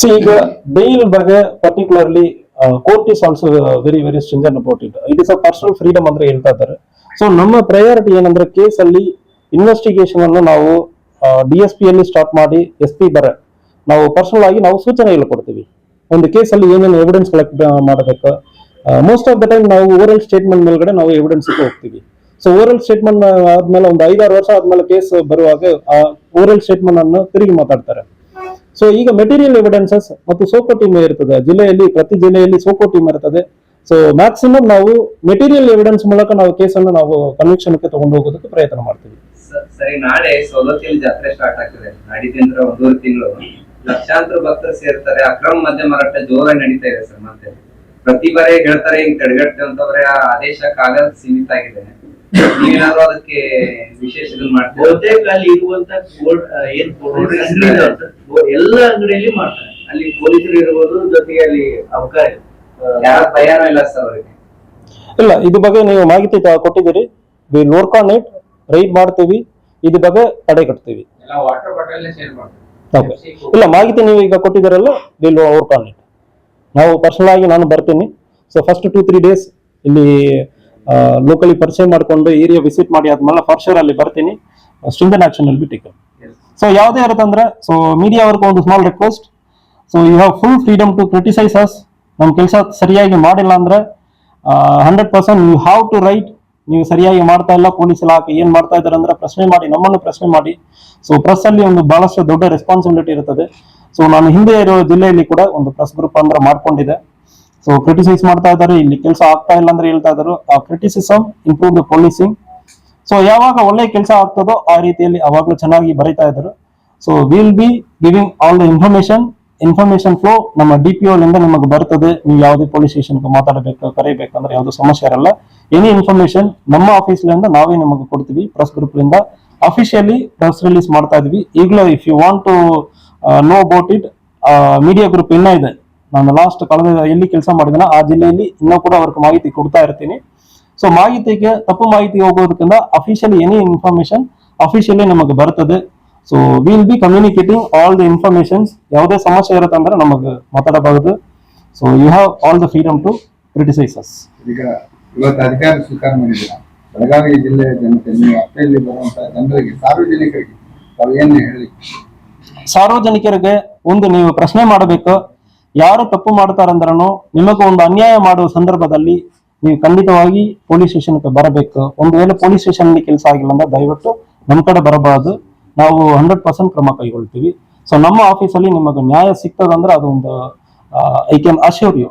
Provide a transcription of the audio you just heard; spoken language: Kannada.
ಸೊ ಈಗ ಬೇಲ್ ಬಗ್ಗೆ particularly court is also very very stringent about it it is a personal freedom ಅಂತ ಹೇಳ್ತಾ ಇದ್ದಾರೆ. ಸೊ ನಮ್ಮ ಪ್ರಯಾರಿಟಿ ಏನಂದ್ರೆ ಕೇಸ್ ಅಲ್ಲಿ ಇನ್ವೆಸ್ಟಿಗೇಷನ್ ಅನ್ನು ನಾವು ಡಿ ಎಸ್ ಪಿ ಅಲ್ಲಿ ಸ್ಟಾರ್ಟ್ ಮಾಡಿ ಎಸ್ ಪಿ ಬರ. ನಾವು ಪರ್ಸನಲ್ ಆಗಿ ನಾವು ಸೂಚನೆಗಳು ಕೊಡ್ತೀವಿ. ಒಂದು ಕೇಸಲ್ಲಿ ಏನೇನು ಎವಿಡೆನ್ಸ್ ಕಲೆಕ್ಟ್ ಮಾಡಬೇಕು. ಮೋಸ್ಟ್ ಆಫ್ ದ ಟೈಮ್ ನಾವು ಓರಲ್ ಸ್ಟೇಟ್ಮೆಂಟ್ ಮೇಲ್ಗಡೆ ನಾವು ಎವಿಡೆನ್ಸ್ ಹೋಗ್ತೀವಿ. ಸೊ ಓರಲ್ ಸ್ಟೇಟ್ಮೆಂಟ್ ಆದ್ಮೇಲೆ ಒಂದು ಐದಾರು ವರ್ಷ ಆದ್ಮೇಲೆ ಕೇಸ್ ಬರುವಾಗ ಓರಲ್ ಸ್ಟೇಟ್ಮೆಂಟ್ ಅನ್ನು ತಿರುಗಿ ಮಾತಾಡ್ತಾರೆ. ಸೊ ಈಗ ಮೆಟೀರಿಯಲ್ ಎವಿಡೆನ್ಸಸ್ ಮತ್ತು ಸೋಕೋ ಟೀಮ್ ಇರ್ತದೆ ಜಿಲ್ಲೆಯಲ್ಲಿ, ಪ್ರತಿ ಜಿಲ್ಲೆಯಲ್ಲಿ ಸೋಕೋ ಟೀಮ್ ಇರ್ತದೆ. ಸೊ ಮ್ಯಾಕ್ಸಿಮಮ್ ನಾವು ಮೆಟೀರಿಯಲ್ ಎವಿಡೆನ್ಸ್ ಮೂಲಕ ನಾವು ಕೇಸನ್ನು ನಾವು ಕನ್ವಿಕ್ಷನ್ಗೆ ತಗೊಂಡು ಹೋಗೋದಕ್ಕೆ ಪ್ರಯತ್ನ ಮಾಡ್ತೀವಿ. ಸರಿ, ನಾಳೆ ಸೌದತ್ತಿಯಲ್ಲಿ ಜಾತ್ರೆ ಸ್ಟಾರ್ಟ್ ಆಗ್ತದೆ. ನಾಡಿದ್ದಿಂದ ಒಂದೂವರೆ ತಿಂಗಳು. ಲಕ್ಷಾಂತರ ಭಕ್ತರು ಸೇರ್ತಾರೆ. ಅಕ್ರಮ ಮದ್ಯ ಮಾರಾಟ ಜೋರಾಗಿ ನಡೀತಾ ಇದೆ ಸರ್ ಮತ್ತೆ. ಪ್ರತಿ ಬಾರಿ ಹೇಳ್ತಾರೆ, ಹಿಂಗ್ ತಡೆಗಟ್ಟೆ ಅಂತವ್ರೆ, ಆ ಆದೇಶ ಕಾಲ ಸೀಮಿತ ಆಗಿದೆ. ನೀವೇನಾದ್ರೂ ಅದಕ್ಕೆ ವಿಶೇಷ ಮಾಡ್ತೀರಾ? ಬಹುತೇಕ ಅಲ್ಲಿ ಇರುವಂತ ಬೋರ್ಡ್ ಏನ್ ಎಲ್ಲ ಅಂಗಡಿಯಲ್ಲಿ ಮಾಡ್ತಾರೆ. ಅಲ್ಲಿ ಪೊಲೀಸರು ಇರ್ಬೋದು ಜೊತೆಗೆ ಅಲ್ಲಿ ಅವಕಾಶ ಯಾರ ಭಯನೂ ಇಲ್ಲ ಸರ್ ಅವರಿಗೆ? ಇಲ್ಲ ಇದ್ರ ಬಗ್ಗೆ ನೀವು ಮಾಹಿತಿ ಕೊಟ್ಟಿದ್ದೀರಿ. ವಿ ಆನ್ ಇಟ್ ರೈಡ್ ಮಾಡ್ತೀವಿ. ಇದ್ರ ಬಗ್ಗೆ ತಡೆ ಕಟ್ತೀವಿ. ಓಕೆ. ಇಲ್ಲ ಮಾಹಿತಿ ನೀವು ಈಗ ಕೊಟ್ಟಿದ್ದೀರಲ್ಲ ವಿಲ್ ವರ್ಕ್ ಆನ್ ಇಟ್ ನಾವು ಪರ್ಸನಲ್ ಆಗಿ ನಾನು ಬರ್ತೀನಿ. So first two three days ಇಲ್ಲಿ ಲೋಕಲಿ ಪರಿಚಯ ಮಾಡಿಕೊಂಡು ಏರಿಯಾ ವಿಸಿಟ್ ಮಾಡಿ ಆದ್ಮೇಲೆ ಫಾರ್ ಶೋರ್ ಅಲ್ಲಿ ಬರ್ತೀನಿ. ಸ್ಟ್ರಿಂಗನ್ ಆಕ್ಷನ್ ಅಲ್ಲಿ ಬಿ ಟೇಕನ್ ಸೊ ಯಾವುದೇ ಇರುತ್ತಂದ್ರೆ ಸೊ ಮೀಡಿಯಾ ಅವ್ರಿಗೆ ಒಂದು small request so you have full freedom to criticise us ನಮ್ಮ ಕೆಲಸ ಸರಿಯಾಗಿ ಮಾಡಿಲ್ಲ ಅಂದ್ರೆ hundred percent you have to right ನೀವು ಸರಿಯಾಗಿ ಮಾಡ್ತಾ ಇಲ್ಲ ಪೊಲೀಸ್ ಇಲಾಖೆ ಏನ್ ಮಾಡ್ತಾ ಇದ್ದಾರೆ ಅಂದ್ರೆ ಪ್ರಶ್ನೆ ಮಾಡಿ ನಮ್ಮನ್ನು ಪ್ರಶ್ನೆ ಮಾಡಿ. ಸೊ ಪ್ರೆಸ್ ಅಲ್ಲಿ ಒಂದು ಬಹಳಷ್ಟು ದೊಡ್ಡ ರೆಸ್ಪಾನ್ಸಿಬಿಲಿಟಿ ಇರುತ್ತದೆ. ಸೊ ನಾನು ಹಿಂದೆ ಇರೋ ಜಿಲ್ಲೆಯಲ್ಲಿ ಕೂಡ ಒಂದು ಪ್ರೆಸ್ ಗ್ರೂಪ್ ಅಂದ್ರೆ ಮಾಡ್ಕೊಂಡಿದ್ದೆ. ಸೊ ಕ್ರಿಟಿಸೈಸ್ ಮಾಡ್ತಾ ಇದ್ದಾರೆ, ಇಲ್ಲಿ ಕೆಲಸ ಆಗ್ತಾ ಇಲ್ಲ ಅಂದ್ರೆ ಹೇಳ್ತಾ ಇದ್ದಾರೆ. ಆ criticism improve the policing so ಯಾವಾಗ ಒಳ್ಳೆ ಕೆಲಸ ಆಗ್ತದೋ ಆ ರೀತಿಯಲ್ಲಿ ಅವಾಗಲೂ ಚೆನ್ನಾಗಿ ಬರೀತಾ ಇದ್ರು so will be giving all the information information flow ನಮ್ಮ ಡಿ ಪಿ ಇಂದ ನಿಮಗೆ ಬರ್ತದೆ. ನೀವು ಯಾವುದೇ ಪೊಲೀಸ್ ಸ್ಟೇಷನ್ಗೆ ಮಾತಾಡಬೇಕು ಕರೆಯಬೇಕಂದ್ರೆ ಯಾವುದೇ ಸಮಸ್ಯೆ ಇರಲ್ಲ. ಎನಿ ಇನ್ಫಾರ್ಮೇಶನ್ ನಮ್ಮ ಆಫೀಸ್ಲಿಂದ ನಾವೇ ನಿಮಗೆ ಕೊಡ್ತೀವಿ. ಪ್ರೆಸ್ ಗ್ರೂಪ್ಲಿಂದ ಅಫಿಷಿಯಲಿ ಪ್ರೆಸ್ ರಿಲೀಸ್ ಮಾಡ್ತಾ ಇದೀವಿ. ಈಗಲೂ if you want to know about it media group ಇನ್ನೂ ಇದೆ. ನಾನು ಲಾಸ್ಟ್ ಕಳೆದ ಎಲ್ಲಿ ಕೆಲಸ ಮಾಡಿದಿನ ಆ ಜಿಲ್ಲೆಯಲ್ಲಿ ಇನ್ನೂ ಕೂಡ ಅವ್ರಿಗೆ ಮಾಹಿತಿ ಕೊಡ್ತಾ ಇರ್ತೀನಿ. ಸೊ ಮಾಹಿತಿಗೆ ತಪ್ಪು ಮಾಹಿತಿ ಹೋಗೋದಕ್ಕಿಂತ ಅಫಿಷಿಯಲಿ ಎನಿ ಇನ್ಫಾರ್ಮೇಶನ್ ಅಫಿಷಿಯಲಿ ನಮಗೆ ಬರ್ತದೆ. So will be communicating all the informations ಯಾವುದೇ ಸಮಸ್ಯೆ ಇರುತ್ತೆ ಅಂದ್ರೆ ನಮಗೆ ಮಾತಾಡಬಹುದು so you have all the freedom to criticise us ಈಗ ಇವತ್ತು ಅಧಿಕಾರ ಸ್ವೀಕಾರ ಮಾಡಿದ್ದೀರಾ? ಬೆಳಗಾವಿ ಜಿಲ್ಲೆಯ ಜನತೆ ನೀವು ಅಪ್ಪೆಯಲ್ಲಿ ಬರುವಂತಹ ಜನರಿಗೆ ಸಾರ್ವಜನಿಕರಿಗೆ ತಾವು ಏನು ಹೇಳಿ? ಸಾರ್ವಜನಿಕರಿಗೆ ಒಂದು ನೀವು ಪ್ರಶ್ನೆ ಮಾಡಬೇಕು. ಯಾರು ತಪ್ಪು ಮಾಡ್ತಾರಂದ್ರೂ ನಿಮಗೆ ಒಂದು ಅನ್ಯಾಯ ಮಾಡುವ ಸಂದರ್ಭದಲ್ಲಿ ನೀವು ಖಂಡಿತವಾಗಿ ಪೊಲೀಸ್ ಸ್ಟೇಷನ್ಗೆ ಬರಬೇಕು. ಒಂದು ವೇಳೆ ಪೊಲೀಸ್ ಸ್ಟೇಷನ್ ಕೆಲಸ ಆಗಿಲ್ಲ ಅಂದ್ರೆ ದಯವಿಟ್ಟು ನಮ್ಮ ಕಡೆ ಬರಬಾರದು. ನಾವು ಹಂಡ್ರೆಡ್ ಪರ್ಸೆಂಟ್ ಕ್ರಮ ಕೈಗೊಳ್ತೀವಿ. ಸೊ ನಮ್ಮ ಆಫೀಸಲ್ಲಿ ನಿಮಗೆ ನ್ಯಾಯ ಸಿಗ್ತದಂದ್ರೆ ಅದೊಂದು ಐ ಕ್ಯಾನ್ ಅಶ್ಯೂರ್ ಯು